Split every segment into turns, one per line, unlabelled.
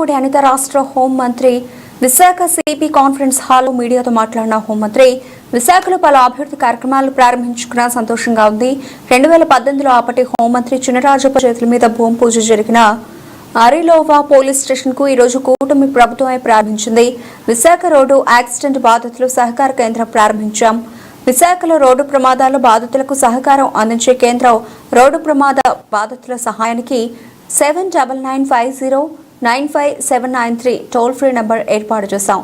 వంగలపూడి అనిత రాష్ట్ర హోంమంత్రి Visakha CP conference హాల్లో మీడియాతో మాట్లాడిన హోంమంత్రి విశాఖలో పలు అభివృద్ధి కార్యక్రమాలు ప్రారంభించుకున్న సంతోషంగా ఉంది. రెండు వేల పద్దెనిమిదిలో అప్పటి హోంమంత్రి చినరాజప్ప చేతుల మీద భూమి పూజ జరిగిన అరిలోవా పోలీస్ స్టేషన్కు ఈరోజు కూటమి ప్రభుత్వమే ప్రారంభించింది. విశాఖ రోడ్డు యాక్సిడెంట్ బాధితులు సహకార కేంద్రం ప్రారంభించాం. విశాఖలో రోడ్డు ప్రమాదాల బాధితులకు సహకారం అందించే కేంద్రం రోడ్డు ప్రమాద బాధితుల సహాయానికి seven double nine five zero nine five seven nine three toll free number ఏర్పాటు చేశాం.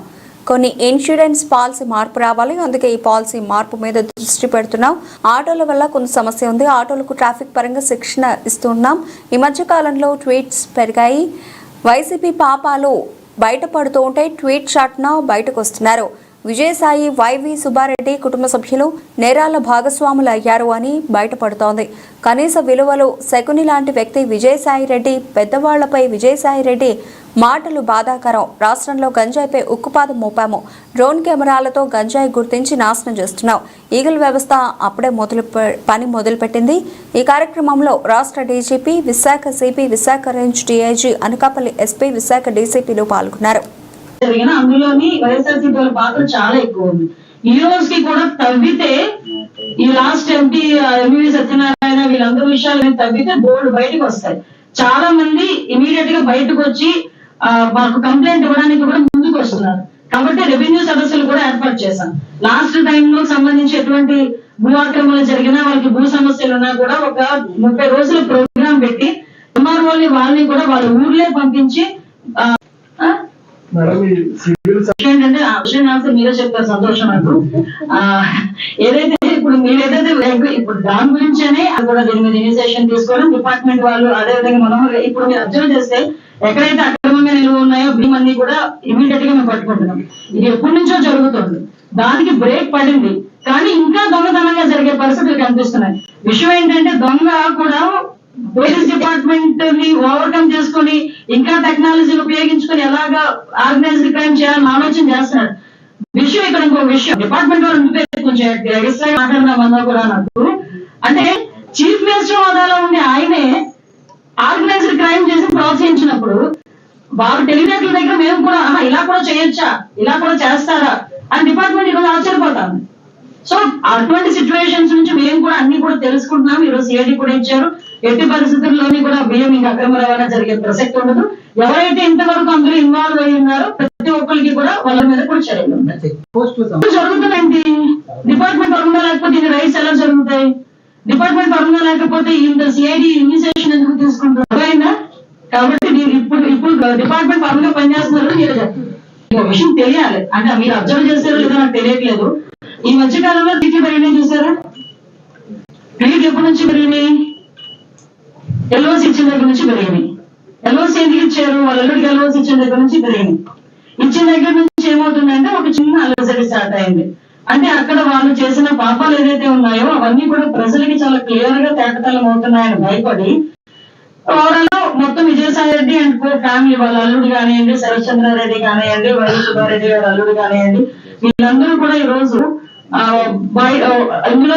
కొన్ని ఇన్సూరెన్స్ పాలసీ మార్పు రావాలి. అందుకే ఈ పాలసీ మార్పు మీద దృష్టి పెడుతున్నాం. ఆటోల వల్ల కొంత సమస్య ఉంది. ఆటోలకు ట్రాఫిక్ పరంగా శిక్షణ ఇస్తున్నాం ఈ మధ్య కాలంలో ట్వీట్స్ పెరిగాయి. వైసీపీ పాపాలు బయటపడుతూ ఉంటే ట్వీట్ షాట్న బయటకు వస్తున్నారు. విజయసాయి వైవి సుబ్బారెడ్డి కుటుంబ సభ్యులు నేరాల భాగస్వాములు అయ్యారు అని బయటపడుతోంది. కనీస విలువలు శకుని లాంటి వ్యక్తి విజయసాయి రెడ్డి పెద్దవాళ్ళపై విజయసాయి రెడ్డి మాటలు బాధాకరం. రాష్ట్రంలో గంజాయిపై ఉక్కుపాదం మోపాము. డ్రోన్ కెమెరాలతో గంజాయి గుర్తించి నాశనం చేస్తున్నాం. ఈగల్ వ్యవస్థ అప్పుడే మొదలు పని మొదలుపెట్టింది. ఈ కార్యక్రమంలో రాష్ట్ర DGP Visakha CP Visakha range DIG Anakapalli SP Visakha డీసీపీలు పాల్గొన్నారు.
జరిగిన అందులోని వైఎస్ఆర్సీపీ వాళ్ళ పాత్ర చాలా ఎక్కువ ఉంది. ఈ రోజుకి కూడా తవ్వితే ఈ లాస్ట్ ఎంపీ ఎంవి సత్యనారాయణ వీళ్ళందరూ విషయాలు తవ్వితే బోర్డు బయటకు వస్తాయి. చాలా మంది ఇమీడియట్గా బయటకు వచ్చి మాకు కంప్లైంట్ ఇవ్వడానికి కూడా ముందుకు వస్తున్నారు. కాబట్టి రెవెన్యూ సదస్సులు కూడా ఏర్పాటు చేశాం. లాస్ట్ టైంలో సంబంధించి ఎటువంటి భూ ఆక్రమణలు జరిగినా వాళ్ళకి భూ సమస్యలు ఉన్నా కూడా ఒక ముప్పై రోజుల ప్రోగ్రాం పెట్టి ఎంఆర్ఓని వాళ్ళని కూడా వాళ్ళ ఊర్లే పంపించి ఆ, ఆ,
మేడం ఈ సివిల్
విషయం ఏంటంటే ఆ విషయం నాకు మీరే చెప్పారు సంతోషం నాకు. ఆ, ఏదైతే ఇప్పుడు మీరేదైతే ఇప్పుడు దాని గురించేనే అది కూడా దీని మీద ఇనిషియేషన్ తీసుకోవడం డిపార్ట్మెంట్ వాళ్ళు అదే విధంగా మనోహర్ ఇప్పుడు మీరు అబ్జర్వ్ చేస్తే ఎక్కడైతే అక్రమంగా నిలువ ఉన్నాయో భీమన్ని కూడా ఇమీడియట్గా మేము పట్టుకుంటున్నాం. ఇది ఎప్పటి నుంచో జరుగుతుంది. దానికి బ్రేక్ పడింది. కానీ ఇంకా దొంగతనంగా జరిగే పరిస్థితులు కనిపిస్తున్నాయి. విషయం ఏంటంటే దొంగ కూడా పోలీస్ డిపార్ట్మెంట్ని ఓవర్కమ్ చేసుకొని ఇంకా టెక్నాలజీని ఉపయోగించుకొని ఎలాగా ఆర్గనైజ్డ్ క్రైమ్ చేయాలని ఆలోచన చేస్తున్నారు. విషయం ఇక్కడ ఇంకో విషయం. డిపార్ట్మెంట్ వాళ్ళు ఉంటే కొంచెం ఎక్స్ట్రా మాట్లాడదామన్నా కూడా నాకు. అంటే చీఫ్ మినిస్టర్ హోదాలో ఉండే ఆయనే ఆర్గనైజ్డ్ క్రైమ్ చేసి ప్రోత్సహించినప్పుడు వారు తెలివితేటల దగ్గర మేము కూడా "ఆహా, ఇలా కూడా చేయొచ్చా? ఇలా కూడా చేస్తారా? అని డిపార్ట్మెంట్ ఈరోజు ఆశ్చర్యపోతాం సో అటువంటి సిచ్యువేషన్స్ నుంచి మేము కూడా అన్ని కూడా తెలుసుకుంటున్నాం. ఈరోజు సిఐడి కూడా ఇచ్చారు. ఎట్టి పరిస్థితుల్లోని కూడా బియ్యం ఇంకా అక్రమ రవాణా జరిగే ప్రసక్తి ఉండదు. ఎవరైతే ఇంతవరకు అందులో ఇన్వాల్వ్ అయి ఉన్నారో ప్రతి ఒక్కరికి కూడా వాళ్ళ మీద కూడా చర్యలు జరుగుతుందండి డిపార్ట్మెంట్ పరంగా లేకపోతే ఇన్ని రైట్స్ ఎలా జరుగుతాయి? డిపార్ట్మెంట్ పరంగా లేకపోతే ఇంత సిఐడి ఇనిషియేషన్ ఎందుకు తీసుకుంటారు? కాబట్టి మీరు ఇప్పుడు ఇప్పుడు డిపార్ట్మెంట్ పరంగా పనిచేస్తున్నారు మీరు విషయం తెలియాలి. అంటే మీరు అబ్జర్వ్ చేస్తారో లేదో నాకు తెలియట్లేదు. ఈ మధ్య కాలంలో టికెట్ పెరిగినాయి చూసారా? టికెట్ ఎప్పటి నుంచి పెరిగినాయి ఎల్ఓసి ఇచ్చిన దగ్గర నుంచి పెరిగినాయి ఎల్ఓసి ఎందుకు ఇచ్చారు? వాళ్ళ అల్లుడికి ఎల్ఓసి ఇచ్చిన దగ్గర నుంచి పెరిగినాయి ఇచ్చిన దగ్గర నుంచి ఏమవుతుందంటే ఒక చిన్న అలసడి స్టార్ట్ అయింది. అంటే అక్కడ వాళ్ళు చేసిన పాపాలు ఏదైతే ఉన్నాయో అవన్నీ కూడా ప్రజలకి చాలా క్లియర్గా తేటతలం అవుతున్నాయని భయపడి ఓవరాల్ మొత్తం Vijayasai Reddy and co family వాళ్ళ అల్లుడు కానివ్వండి శరత్చంద్రారెడ్డి కానివ్వండి వైఎస్ సుబ్బారెడ్డి గారు అల్లుడు కానివ్వండి వీళ్ళందరూ కూడా ఈ రోజు ఆ, ఇందులో